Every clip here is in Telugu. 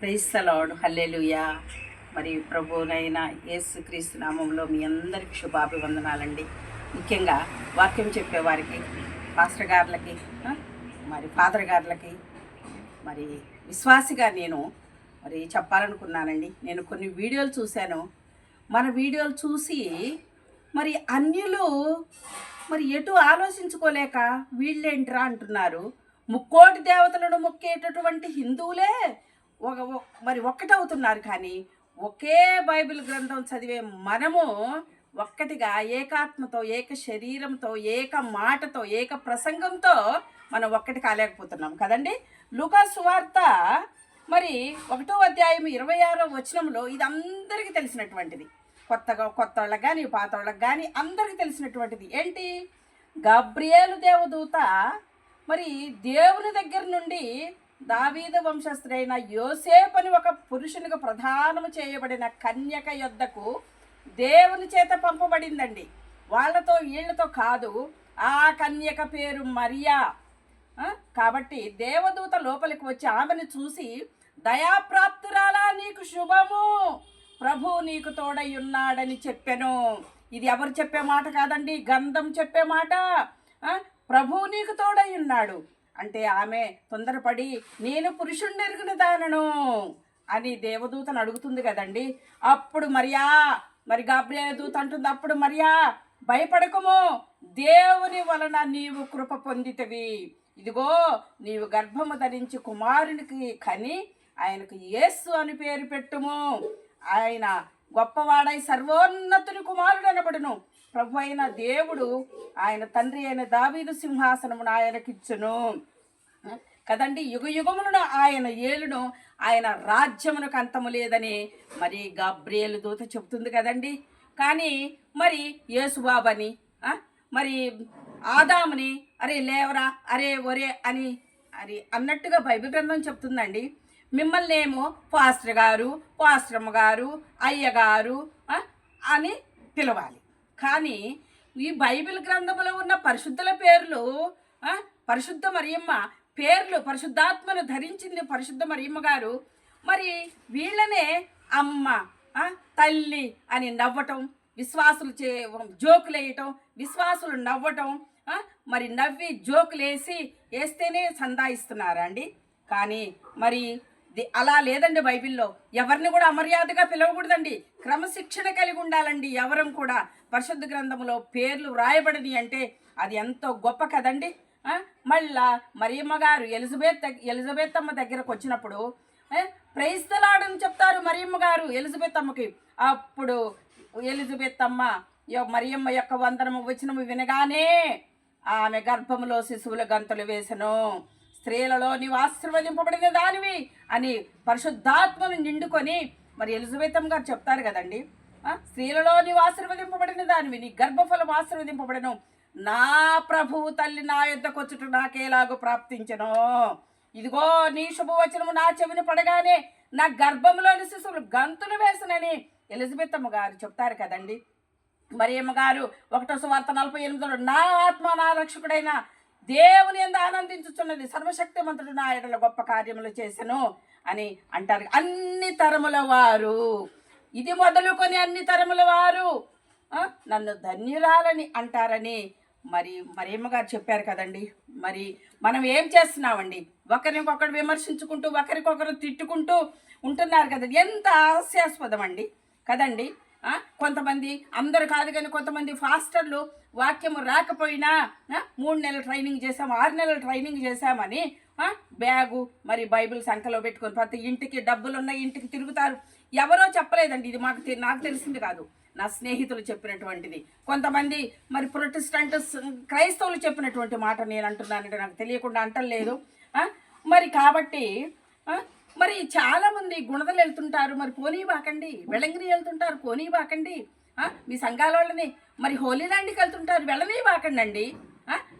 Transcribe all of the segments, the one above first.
క్రైస్తలాడు హల్లెలుయా. మరి ప్రభునైన యేసు క్రీస్తు నామంలో మీ అందరికి శుభాభివందనాలండి. ముఖ్యంగా వాక్యం చెప్పేవారికి పాస్టర్ గారులకి మరి ఫాదర్ గారులకి మరి విశ్వాసిగా నేను మరి చెప్పాలనుకున్నానండి. నేను కొన్ని వీడియోలు చూశాను. మన వీడియోలు చూసి మరి అన్యులు మరి ఎటు ఆలోచించుకోలేక వీళ్ళేంట్రా అంటున్నారు. ముక్కోటి దేవతలను మొక్కేటటువంటి హిందువులే ఒక ఒ- మరి ఒక్కటవుతున్నారు కానీ ఒకే బైబిల్ గ్రంథం చదివే మనము ఒక్కటిగా ఏకాత్మతో ఏక శరీరంతో ఏక మాటతో ఏక ప్రసంగంతో మనం ఒక్కటి కాలేకపోతున్నాం కదండి? లూకా సువార్త మరి ఒకటో అధ్యాయం ఇరవై ఆరో వచనంలో ఇది అందరికీ తెలిసినటువంటిది. కొత్తగా కొత్త వాళ్ళకి కానీ పాత వాళ్ళకి కానీ అందరికీ తెలిసినటువంటిది. ఏంటి? గబ్రియేలు దేవదూత మరి దేవుని దగ్గర నుండి దావీద వంశస్థుడైన యోసేపని ఒక పురుషునికి ప్రధానము చేయబడిన కన్యక యొద్దకు దేవుని చేత పంపబడిందండి. వాళ్ళతో వీళ్ళతో కాదు ఆ కన్యక పేరు మరియా. కాబట్టి దేవదూత లోపలికి వచ్చి ఆమెను చూసి దయాప్రాప్తురాలా నీకు శుభము. ప్రభు నీకు తోడై ఉన్నాడని చెప్పాను. ఇది ఎవరు చెప్పే మాట కాదండి? గంధం చెప్పే మాట. ప్రభు నీకు తోడై ఉన్నాడు. అంటే ఆమె తొందరపడి నేను పురుషుణ్ణి ఎరుగున దానను అని దేవదూతను అడుగుతుంది కదండి. అప్పుడు మరియా మరి గాబ్రియల దూత అంటుంది అప్పుడు మరియా భయపడకము. దేవుని వలన నీవు కృప పొందితవి. ఇదిగో నీవు గర్భము ధరించి కుమారునికి కని ఆయనకు యేసు అని పేరు పెట్టుము. ఆయన గొప్పవాడై సర్వోన్నతుని కుమారుడు అనబడును ప్రభు అయిన దేవుడు ఆయన తండ్రి అయిన దావీదు సింహాసనమును ఆయనకిచ్చును కదండి యుగ యుగములను ఆయన ఏలును ఆయన రాజ్యమునకు అంతము లేదని మరి గబ్రియలు దూత చెబుతుంది కదండి. కానీ మరి యేసుబాబని మరి ఆదాముని అరే లేవరా అరే ఒరే అని అది అన్నట్టుగా బైబిల్ గ్రంథం చెప్తుందండి. మిమ్మల్ని ఏమో పాస్టర్ గారు పాస్ట్రమ్మ గారు అయ్యగారు అని పిలవాలి. కానీ ఈ బైబిల్ గ్రంథంలో ఉన్న పరిశుద్ధుల పేర్లు పరిశుద్ధ మరియమ్మ పేర్లు పరిశుద్ధాత్మను ధరించింది పరిశుద్ధ మరియమ్మ గారు. మరి వీళ్ళనే అమ్మ తల్లి అని నవ్వటం విశ్వాసులు చే జోకులు వేయటం విశ్వాసులు నవ్వటం మరి నవ్వి జోకులు వేసి వేస్తేనే సందాయిస్తున్నారా అండి? కానీ మరి అలా లేదండి బైబిల్లో. ఎవరిని కూడా అమర్యాదగా పిలవకూడదండి. క్రమశిక్షణ కలిగి ఉండాలండి. ఎవరం కూడా పరిశుద్ధ గ్రంథంలో పేర్లు వ్రాయబడినవి అంటే అది ఎంతో గొప్ప కదండి. మళ్ళా మరియమ్మ గారు ఎలిజబెత్ ఎలిజబెత్ అమ్మ దగ్గరకు వచ్చినప్పుడు ప్రైస్తలాడని చెప్తారు మరియమ్మ గారు ఎలిజబెత్ అమ్మకి అప్పుడు ఎలిజబెత్ అమ్మ మరియమ్మ యొక్క వందనము వచనము వినగానే ఆమె గర్భములో శిశువుల గంతులు వేసెను. స్త్రీలలో నీవు ఆశీర్వదింపబడిన దానివి అని పరిశుద్ధాత్మను నిండుకొని మరి ఎలిజబెతం గారు చెప్తారు కదండి. స్త్రీలలో నీవు ఆశీర్వదింపబడిన దానివి నీ గర్భఫలం ఆశీర్వదింపబడను. నా ప్రభువు తల్లి నా యొద్దకు వచ్చుట నాకేలాగు ప్రాప్తించను. ఇదిగో నీ శుభవచనము నా చెవిని పడగానే నా గర్భంలోని శిశువులు గంతులు వేసనని ఎలిజబెత్ అమ్మ గారు చెప్తారు కదండి. మరి గారు ఒకటో సువార్త నలభై ఎనిమిదిలో నా ఆత్మ నా రక్షకుడైన దేవుని ఎందు ఆనందించుచున్నది సర్వశక్తిమంతుడు నా ఎడల గొప్ప కార్యములు చేశాను అని అంటారు. అన్ని తరముల వారు. ఇది మొదలుకొని అన్ని తరముల వారు. నన్ను ధన్యురాలని అంటారని మరి మరి చెప్పారు కదండి. మరి మనం ఏం చేస్తున్నామండి? ఒకరికొకరు విమర్శించుకుంటూ ఒకరికొకరు తిట్టుకుంటూ ఉంటున్నారు కదండి ఎంత హాస్యాస్పదం అండి కదండి కొంతమంది అందరు కాదు కానీ కొంతమంది ఫాస్టర్లు వాక్యము రాకపోయినా మూడు నెలల ట్రైనింగ్ చేసాము ఆరు నెలలు ట్రైనింగ్ చేశామని బ్యాగు మరి బైబిల్ సంఖలో పెట్టుకొని ప్రతి ఇంటికి డబ్బులు ఇంటికి తిరుగుతారు. ఎవరో చెప్పలేదండి ఇది మాకు తె- నాకు తెలిసింది కాదు. నా స్నేహితులు చెప్పినటువంటిది. కొంతమంది మరి ప్రొటెస్టెంట్ క్రైస్తవులు చెప్పినటువంటి మాట నేను అంటున్నానంటే నాకు తెలియకుండా అంటలేదు. మరి కాబట్టి మరి చాలామంది గుణదలు వెళ్తుంటారు. మరి పోనీ బాకండి వెళంగిరి వెళ్తుంటారు పోనీ బాకండి మీ సంఘాల వాళ్ళని మరి హోలీ ల్యాండ్కి వెళ్తుంటారు వెళ్ళని బాకండి అండి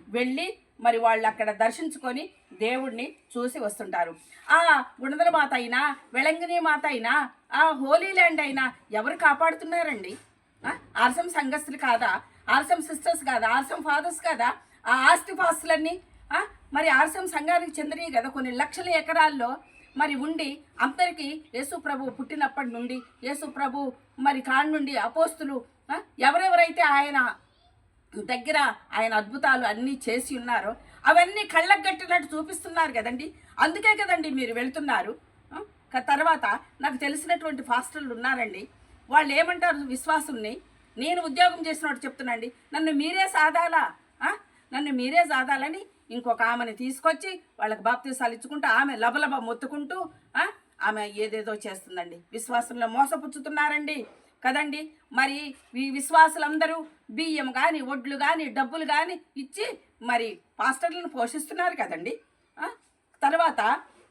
వెళ్ళి మరి వాళ్ళు అక్కడ దర్శించుకొని దేవుడిని చూసి వస్తుంటారు. ఆ గుణదల మాత అయినా వెళంగిని మాత అయినా ఆ హోలీ ల్యాండ్ అయినా ఎవరు కాపాడుతున్నారండి? ఆర్సం సంఘస్థులు కాదా? ఆర్సం సిస్టర్స్ కాదా? ఆర్సం ఫాదర్స్ కాదా? ఆ ఆస్తి పాస్తులన్నీ మరి ఆర్సం సంఘానికి చెందినవి కదా కొన్ని లక్షల ఎకరాల్లో మరి ఉండి అందరికీ యేసు ప్రభు పుట్టినప్పటి నుండి యేసు ప్రభు మరి కాడి నుండి అపోస్తులు ఎవరెవరైతే ఆయన దగ్గర ఆయన అద్భుతాలు అన్నీ చేసి ఉన్నారో అవన్నీ కళ్ళకు కట్టినట్టు చూపిస్తున్నారు కదండి. అందుకే కదండి మీరు వెళ్తున్నారు. తర్వాత నాకు తెలిసినటువంటి ఫాస్టర్లు ఉన్నారండి. వాళ్ళు ఏమంటారు విశ్వాసుల్ని? నేను ఉద్యోగం చేసినట్టు చెప్తున్నాండి. నన్ను మీరే సాదాలా? నన్ను మీరే సాదాలని ఇంకొక ఆమెని తీసుకొచ్చి వాళ్ళకి బాప్తీసాలు ఇచ్చుకుంటూ ఆమె లబలబ మొత్తుకుంటూ ఆమె ఏదేదో చేస్తుందండి. విశ్వాసంలో మోసపుచ్చుతున్నారండి. కదండి? మరి ఈ విశ్వాసులందరూ బియ్యం కానీ వడ్లు కానీ డబ్బులు కానీ ఇచ్చి మరి పాస్టర్లను పోషిస్తున్నారు కదండి? తర్వాత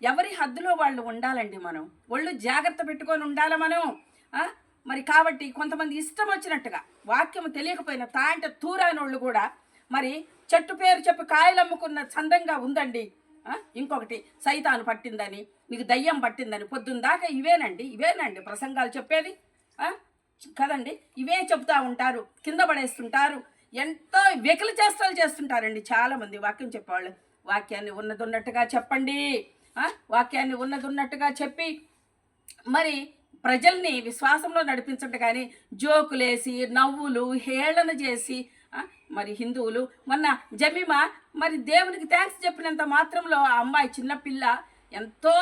ఎవరి హద్దులో వాళ్ళు ఉండాలండి మనం? ఒళ్ళు జాగ్రత్త పెట్టుకొని ఉండాలి మనం? మరి కాబట్టి కొంతమంది ఇష్టం వచ్చినట్టుగా వాక్యం తెలియకపోయిన తాంట తూరానోళ్ళు కూడా మరి చెట్టు పేరు చెప్పి కాయలు అమ్ముకున్న చందంగా ఉందండి. ఇంకొకటి సైతాను పట్టిందని మీకు దయ్యం పట్టిందని పొద్దున్న దాకా ఇవేనండి ఇవేనండి ప్రసంగాలు చెప్పేది. కదండి? ఇవే చెప్తా ఉంటారు కింద పడేస్తుంటారు. ఎంతో వెకిలి చేష్టలు చేస్తుంటారండి చాలామంది వాక్యం చెప్పేవాళ్ళు. వాక్యాన్ని ఉన్నదున్నట్టుగా చెప్పండి. వాక్యాన్ని ఉన్నదున్నట్టుగా చెప్పి మరి ప్రజల్ని విశ్వాసంలో నడిపించండి కానీ జోకులేసి నవ్వులు హేళన చేసి మరి హిందువులు మొన్న జమీమా మరి దేవునికి థ్యాంక్స్ చెప్పినంత మాత్రంలో ఆ అమ్మాయి చిన్నపిల్ల ఎంతో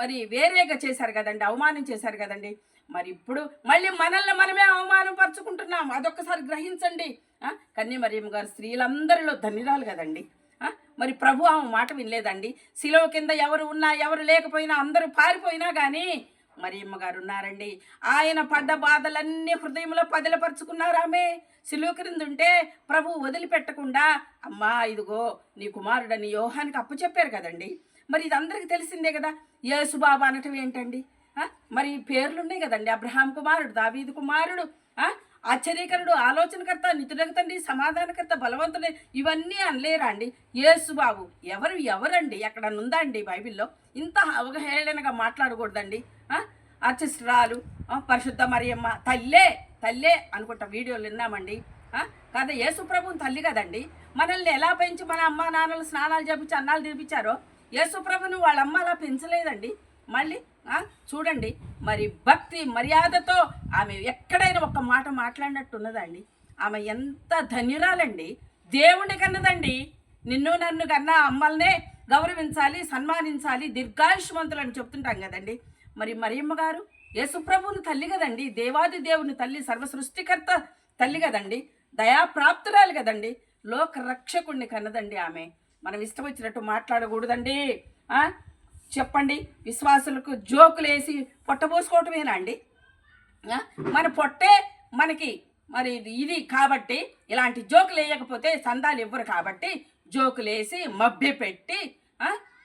మరి వేరేగా చేశారు కదండి అవమానం చేశారు కదండి. మరి ఇప్పుడు మళ్ళీ మనల్ని మనమే అవమానం పరుచుకుంటున్నాం అదొక్కసారి గ్రహించండి. కన్యమరియమ్మ గారు స్త్రీలందరిలో ధన్యురాలు కదండి. మరి ప్రభు ఆమె మాట వినలేదండి. శిలవ కింద ఎవరు ఉన్నా ఎవరు లేకపోయినా అందరూ పారిపోయినా కానీ మరియమ్మ గారు ఉన్నారండి. ఆయన పడ్డ బాధలన్నీ హృదయంలో పదిలపరుచుకున్నారు ఆమె. శిలువ క్రింద ఉంటే ప్రభు వదిలిపెట్టకుండా అమ్మా ఇదిగో నీ కుమారుడని యోహానికి అప్పు చెప్పారు కదండి. మరి ఇది అందరికీ తెలిసిందే కదా. యేసుబాబా అనటం ఏంటండి? మరి పేర్లు ఉన్నాయి కదండి. అబ్రహాం కుమారుడు దావీదు కుమారుడు ఆశ్చర్యకరుడు ఆలోచనకర్త నితుడకు తండ్రి సమాధానకర్త బలవంతుడు ఇవన్నీ అనలేరా అండి? యేసుబాబు ఎవరు ఎవరండి? ఎక్కడ ఉందా అండి బైబిల్లో? ఇంత అవహేళనగా మాట్లాడకూడదండి. ఆ? అర్చిస్ట్రాలు పరిశుద్ధ మరియమ్మ తల్లే తల్లే అనుకుంటా వీడియోలు విన్నామండి. కదా యేసు ప్రభుని తల్లి కదండి. మనల్ని ఎలా పెంచి మన అమ్మ నాన్నలు స్నానాలు చేపించి అన్నాలు తినిపించారో? యేసు ప్రభుని వాళ్ళ అమ్మ అలా పెంచలేదండి. మళ్ళీ చూడండి. మరి భక్తి మర్యాదతో ఆమె ఎక్కడైనా ఒక మాట మాట్లాడినట్టు ఉన్నదండి ఆమె ఎంత ధన్యురాలండి. దేవుని కన్నదండి. నిన్ను నన్ను కన్నా అమ్మల్నే గౌరవించాలి సన్మానించాలి దీర్ఘాయుష్మంతులని చెప్తుంటాం కదండి. మరి మరియమ్మ గారు యేసుప్రభుని తల్లి కదండి. దేవాది దేవుని తల్లి సర్వ సృష్టికర్త తల్లి కదండి. దయాప్రాప్తురాలు కదండి. లోక రక్షకుణ్ణి కన్నదండి ఆమె. మనం ఇష్టం వచ్చినట్టు మాట్లాడకూడదండి. చెప్పండి. విశ్వాసులకు జోకులేసి పొట్టబోసుకోవటమేనా అండి? మన పొట్టే మనకి మరి ఇది- ఇది కాబట్టి ఇలాంటి జోకులు వేయకపోతే సందాలు ఇవ్వరు కాబట్టి జోకులేసి మభ్య పెట్టి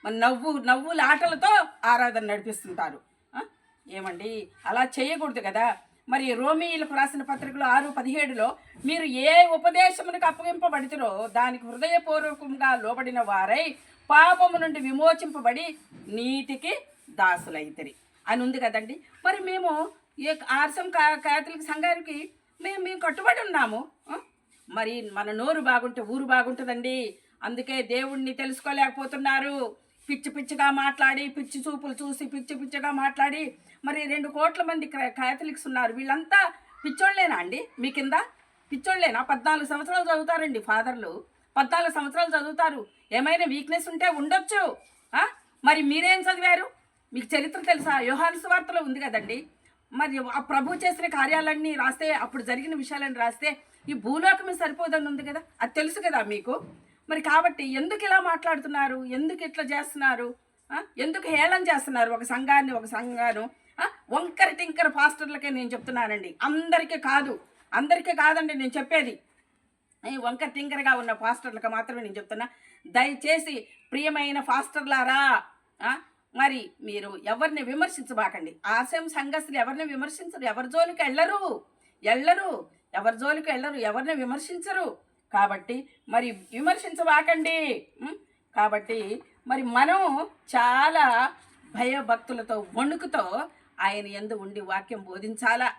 మన నవ్వు నవ్వుల ఆటలతో ఆరాధన నడిపిస్తుంటారు. ఏమండి? అలా చేయకూడదు కదా. మరి రోమీయులకు రాసిన పత్రికలు ఆరు పదిహేడులో మీరు ఏ ఉపదేశమునకు అప్పగింపబడితిరో దానికి హృదయపూర్వకంగా లోబడిన వారై పాపము నుండి విమోచింపబడి నీతికి దాసులైతరి. అని ఉంది కదండి. మరి మేము ఏ ఆర్సం కా కాథలిక్ సంఘానికి మేము మేము కట్టుబడి ఉన్నాము. మరి మన నోరు బాగుంటే ఊరు బాగుంటుందండి. అందుకే దేవుణ్ణి తెలుసుకోలేకపోతున్నారు. పిచ్చి పిచ్చిగా మాట్లాడి పిచ్చి చూపులు చూసి పిచ్చి పిచ్చిగా మాట్లాడి మరి రెండు కోట్ల మంది క్ర- క్యాథలిక్స్ ఉన్నారు. వీళ్ళంతా పిచ్చోళ్ళేనా అండి? మీ కింద? పిచ్చోళ్ళేనా? పద్నాలుగు సంవత్సరాలు చదువుతారండి ఫాదర్లు. పద్నాలుగు సంవత్సరాలు చదువుతారు. ఏమైనా వీక్నెస్ ఉంటే ఉండొచ్చు. మరి మీరేం చదివారు? మీకు చరిత్ర తెలుసా? యోహాను సువార్తలో ఉంది కదండి. మరి ఆ ప్రభు చేసిన కార్యాలన్నీ రాస్తే అప్పుడు జరిగిన విషయాలన్నీ రాస్తే ఈ భూలోకమే సరిపోదని ఉంది కదా? అది తెలుసు కదా మీకు? మరి కాబట్టి ఎందుకు ఇలా మాట్లాడుతున్నారు? ఎందుకు ఇట్లా చేస్తున్నారు? ఎందుకు హేళన చేస్తున్నారు? ఒక సంఘాన్ని ఒక సంఘాను వంకర టింకర పాస్టర్లకే నేను చెప్తున్నానండి. అందరికీ కాదు. అందరికీ కాదండి నేను చెప్పేది. వంకర టింకరగా ఉన్న పాస్టర్లకు మాత్రమే నేను చెప్తున్నా. దయచేసి ప్రియమైన పాస్టర్లారా మరి మీరు ఎవరిని విమర్శించబాకండి? ఆశయం సంఘస్థులు ఎవరిని విమర్శించరు? ఎవరి జోలికి వెళ్ళరు వెళ్ళరు ఎవరి జోలికి వెళ్ళరు ఎవరిని విమర్శించరు? కాబట్టి మరి విమర్శించబాకండి. కాబట్టి మరి మనం చాలా భయభక్తులతో వణుకుతో ఆయన ఎందు ఉండి వాక్యం బోధించాలా?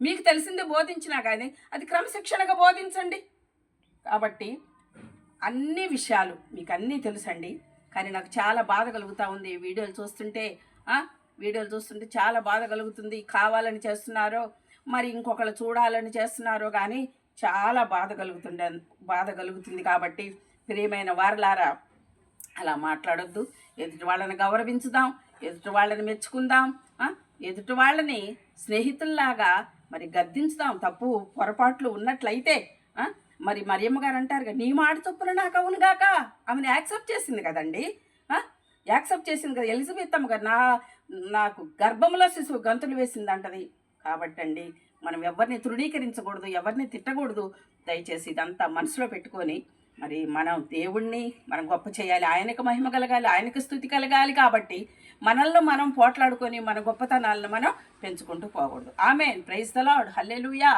మీకు తెలిసింది బోధించినా కానీ అది క్రమశిక్షణగా బోధించండి. కాబట్టి అన్ని విషయాలు మీకు అన్నీ తెలుసండి. కానీ నాకు చాలా బాధ కలుగుతూ ఉంది. వీడియోలు చూస్తుంటే వీడియోలు చూస్తుంటే చాలా బాధ కలుగుతుంది. కావాలని చేస్తున్నారో మరి ఇంకొకళ్ళు చూడాలని చేస్తున్నారో కానీ చాలా బాధ కలుగుతుండే బాధ కలుగుతుంది కాబట్టి ప్రియమైన వారలారా అలా మాట్లాడొద్దు. ఎదుటి వాళ్ళని గౌరవించుదాం ఎదుటి వాళ్ళని మెచ్చుకుందాం ఎదుటి వాళ్ళని స్నేహితుల్లాగా మరి గద్దించుదాం. తప్పు పొరపాట్లు ఉన్నట్లయితే మరి మరియమ్మ గారు అంటారు కదా నీ మాట చొప్పున నాకు అవునుగాక ఆమెను యాక్సెప్ట్ చేసింది కదండి. యాక్సెప్ట్ చేసింది కదా ఎలిజబెత్ అమ్మ గారు. నా నాకు గర్భంలో శిశువు గంతులు వేసింది అంటది కాబట్టి అండి మనం ఎవరిని తృణీకరించకూడదు ఎవరిని తిట్టకూడదు. దయచేసి ఇదంతా మనసులో పెట్టుకొని మరి మనం దేవుణ్ణి మనం గొప్ప చేయాలి ఆయనకు మహిమ కలగాలి ఆయనకు స్థుతి కలగాలి కాబట్టి మనల్ని మనం పోట్లాడుకొని మన గొప్పతనాలను మనం పెంచుకుంటూ పోకూడదు. ఆమె ప్రైజ్ ద హల్లే హల్లెలూయా.